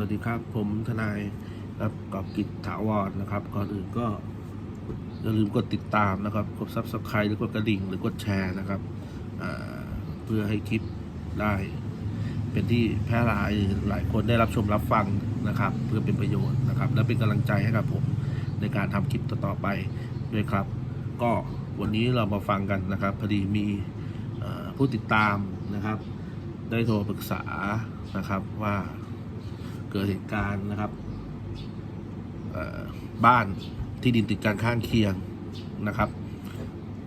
วัสดีครับ ผมทนายครับกอบกิจถาวรนะครับ ก่อนอื่นก็อย่าลืมกดติดตามนะครับ กดซับสไครต์หรือกดกระดิ่งหรือกดแชร์นะครับเพื่อให้คลิปได้ เป็นที่แพร่หลายหลายคนได้รับชมรับฟังนะครับ เพื่อเป็นประโยชน์นะครับ และเป็นกำลังใจให้กับผมในการทำคลิปต่อๆไปด้วยครับ ก็วันนี้เรามาฟังกันนะครับพอดีมีผู้ติดตามนะครับ ได้โทรปรึกษานะครับว่า กิดเหตุการณ์นะครับบ้านที่ดินติดกันข้างเคียงนะครับ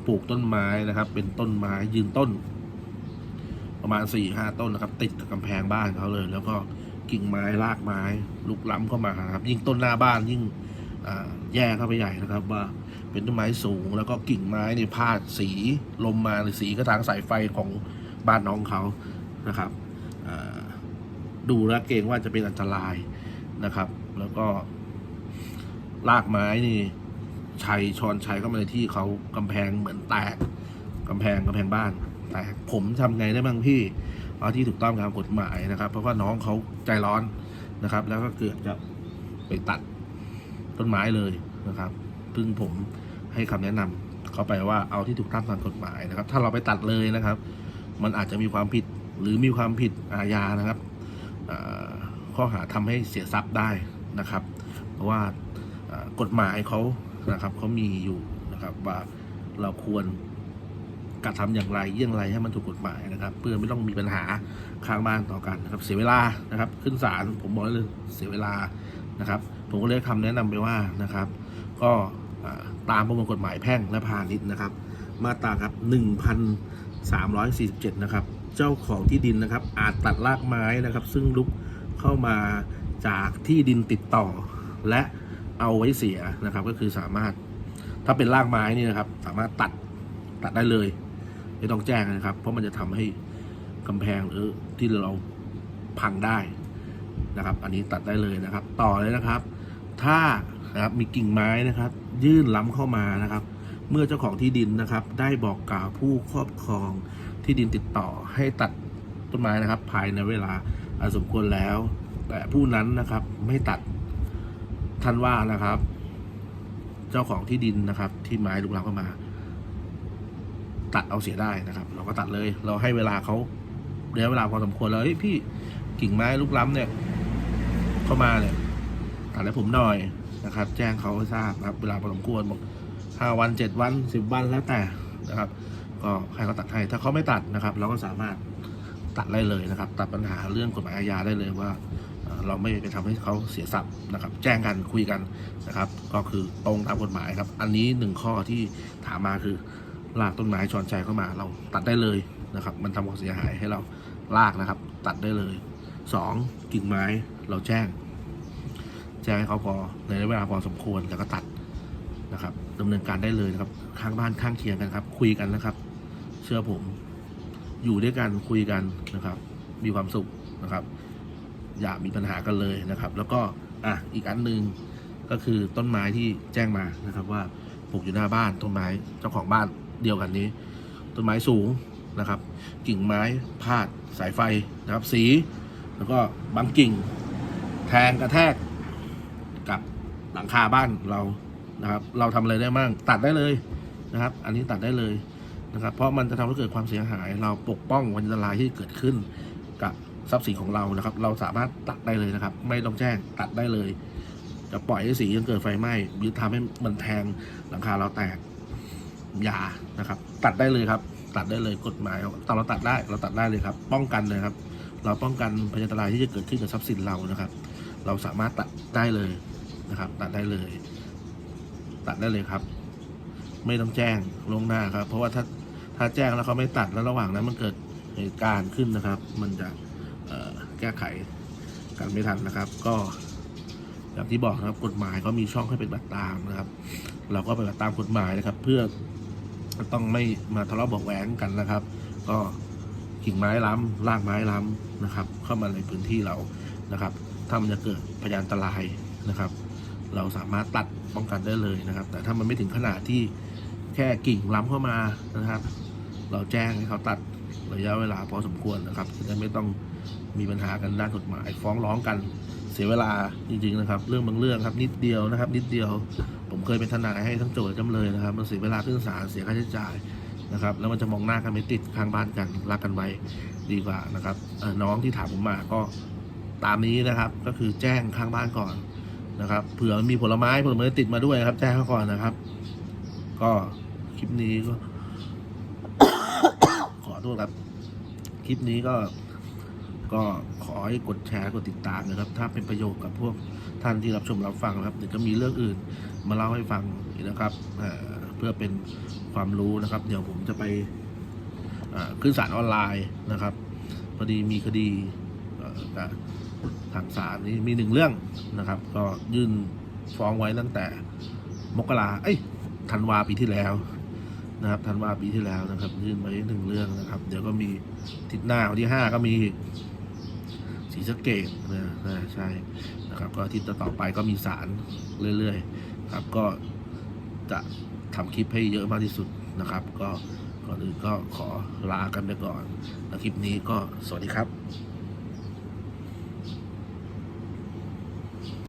ปลูกต้นไม้นะครับ เป็นต้นไม้ยืนต้น ประมาณสี่ห้าต้นนะครับ ติดกับกำแพงบ้านเขาเลย แล้วก็กิ่งไม้รากไม้ลุกล้ำเข้ามาครับ ยิ่งต้นหน้าบ้านยิ่งแย่เข้าไปใหญ่นะครับ ว่าเป็นต้นไม้สูง แล้วก็กิ่งไม้เนี่ยพาดสีลมมาหรือสีกระทางสายไฟของบ้านน้องเขานะครับ ดูแลวเกรงว่าจะเป็นอันตรายนะครับ แล้วก็ลากไม้นี่ชัยชอนชัยเข้ามาในที่เขากำแพงเหมือนแตกกำแพงกำแพงบ้านแตกผมทำไงได้บ้างพี่เอาที่ถูกต้องตามกฎหมายนะครับ เพราะว่าน้องเขาใจร้อนนะครับ แล้วก็เกิดจะไปตัดต้นไม้เลยนะครับซึ่งผมให้คำแนะนำเขาไปว่าเอาที่ถูกต้องตามกฎหมายนะครับ ถ้าเราไปตัดเลยนะครับ มันอาจจะมีความผิดหรือมีความผิดอาญานะครับ ข้อหาทำให้เสียทรัพย์ได้นะครับ เพราะว่ากฎหมายเขานะครับเขามีอยู่นะครับว่าเราควรกระทำอย่างไรเยี่ยงไรให้มันถูกกฎหมายนะครับ เพื่อไม่ต้องมีปัญหาข้างบ้านต่อกันนะครับ เสียเวลานะครับ ขึ้นศาลผมบอกเลยเสียเวลานะครับ ผมก็เลยให้คำแนะนำไปว่านะครับ ก็ตามประมวลกฎหมายแพ่งและพาณิชย์นะครับ มาตราครับ1,347น 347 นะครับ เจ้าของที่ดินนะครับ อาจตัดรากไม้นะครับ ซึ่งลุกเข้ามาจากที่ดินติดต่อ และเอาไว้เสียนะครับ ก็คือสามารถถ้าเป็นรากไม้นี่นะครับ สามารถตัดตัดได้เลย ไม่ต้องแจ้งนะครับ เพราะมันจะทำให้กำแพงหรือที่เราพังได้นะครับ อันนี้ตัดได้เลยนะครับ ต่อเลยนะครับ ถ้านะครับมีกิ่งไม้นะครับ ยื่นล้ำเข้ามานะครับ เมื่อเจ้าของที่ดินนะครับ ได้บอกกล่าวผู้ครอบครองที่ดินติดต่อให้ตัดต้นไม้นะครับ ภายในเวลาอสมควรแล้ว แต่ผู้นั้นนะครับไม่ตัดท่านว่านะครับ เจ้าของที่ดินนะครับ ที่ไม้ลุกล้ำเข้ามา ตัดเอาเสียได้นะครับ เราก็ตัดเลย เราให้เวลาเขาระยะเวลาพอสมควรแล้วพี่กิ่งไม้ลุกล้ำเนี่ย เข้ามาเนี่ยตัดให้ผมหน่อยนะครับ แจ้งเขาให้ทราบนะครับ เวลาพอสมควรบอก ห้าวันเจ็ดวันสิบวันแล้วแต่นะครับ ก็ให้เขาตัดให้ถ้าเขาไม่ตัดนะครับ เราก็สามารถตัดได้เลยนะครับ ตัดปัญหาเรื่องกฎหมายอาญาได้เลยว่าเราไม่ไปทำให้เขาเสียทรัพย์นะครับ แจ้งกันคุยกันนะครับ ก็คือตรงตามกฎหมายครับ อันนี้หนึ่งข้อที่ถามมาคือลากต้นไม้ชอนชัยเข้ามา เราตัดได้เลยนะครับ มันทำความเสียหายให้เราลากนะครับ ตัดได้เลยสองกิ่งไม้เราแจ้ง แจ้งให้เขาพอในระยะเวลาพอสมควรแล้วก็ตัด นะครับดำเนินการได้เลยนะครับข้างบ้านข้างเคียงกันครับ คุยกันนะครับ เชื่อผม อยู่ด้วยกันคุยกันนะครับ มีความสุขนะครับ อย่ามีปัญหากันเลยนะครับ แล้วก็อะอีกอันหนึ่งก็คือต้นไม้ที่แจ้งมานะครับ ว่าปลูกอยู่หน้าบ้านต้นไม้เจ้าของบ้านเดียวกันนี้ ต้นไม้สูงนะครับ กิ่งไม้พาดสายไฟนะครับ สี แล้วก็บางกิ่ง แทงกระแทกกับหลังคาบ้านเรา นะครับ เราทำอะไรได้บ้างตัดได้เลยนะครับ อันนี้ตัดได้เลยนะครับ เพราะมันจะทำให้เกิดความเสียหาย เราปกป้องวันอันตรายที่เกิดขึ้นกับทรัพย์สินของเรานะครับ เราสามารถตัดได้เลยนะครับ ไม่ต้องแจ้งตัดได้เลย จะปล่อยให้สีจนเกิดไฟไหม้หรือทำให้มันแทงหลังคาเราแตกอย่านะครับ ตัดได้เลยครับ ตัดได้เลยกฎหมายตอนเราตัดได้เราตัดได้เลยครับ ป้องกันเลยครับ เราป้องกันพยานอันตรายที่จะเกิดขึ้นกับทรัพย์สินเรานะครับ เราสามารถตัดได้เลยนะครับ ตัดได้เลย ตัดได้เลยครับ ไม่ต้องแจ้งลงหน้าครับ เพราะว่าถ้าถ้าแจ้งแล้วเขาไม่ตัดแล้วระหว่างนั้นมันเกิดเหตุการณ์ขึ้นนะครับ มันจะแก้ไขกันไม่ทันนะครับ ก็อย่างที่บอกนะครับ กฎหมายเขามีช่องให้เป็นบัตรตามนะครับ เราก็ไปบัตรตามกฎหมายนะครับ เพื่อต้องไม่มาทะเลาะเบาแหวงกันนะครับ ก็กิ่งไม้ล้ำรากไม้ล้ำนะครับ เข้ามาในพื้นที่เรานะครับถ้ามันจะเกิดพยานอันตรายนะครับ เราสามารถตัดป้องกันได้เลยนะครับ แต่ถ้ามันไม่ถึงขนาดที่แค่กิ่งล้ำเข้ามานะครับ เราแจ้งให้เขาตัดระยะเวลาพอสมควรนะครับจะได้ไม่ต้องมีปัญหากันด้านกฎหมายฟ้องร้องกันเสียเวลาจริงๆนะครับ เรื่องบางเรื่องครับนิดเดียวนะครับ นิดเดียว ผมเคยเป็นทนายให้ทั้งโจทย์จำเลยนะครับมันเสียเวลาขึ้นศาลเสียค่าใช้จ่ายนะครับ แล้วมันจะมองหน้ากันไม่ติดข้างบ้านกันรักกันไว้ดีกว่านะครับน้องที่ถามผมมาก็ตามนี้นะครับ ก็คือแจ้งข้างบ้านก่อน นะครับ เผื่อมีผลไม้ผลไม้ติดมาด้วยครับแจ้งเขาก่อนนะครับ ก็คลิปนี้ก็ ขอโทษครับ คลิปนี้ก็ ก็ขอให้กดแชร์กดติดตามนะครับ ถ้าเป็นประโยชน์กับพวกท่านที่รับชมรับฟังนะครับเดี๋ยวจะมีเรื่องอื่นมาเล่าให้ฟังนะครับเพื่อเป็นความรู้นะครับ เดี๋ยวผมจะไปขึ้นศาลออนไลน์นะครับพอดีมีคดีเอ่อกับ ทางศาลนี้มีหนึ่งเรื่องนะครับ ก็ยื่นฟ้องไว้ตั้งแต่มกราเอ้ยธันวาปีที่แล้วนะครับธันวาปีที่แล้วนะครับ ยื่นไว้หนึ่งเรื่องนะครับ เดี๋ยวก็มีทิศหน้าวันที่ห้าก็มีอีกสีสเกดนะนะใช่นะครับ ก็ทิตต่อไปก็มีสารเรื่อยๆครับ ก็จะทำคลิปให้เยอะมากที่สุดนะครับ ก็ก่อนอื่นก็ขอลากันไปก่อนแล้วคลิปนี้ก็สวัสดีครับ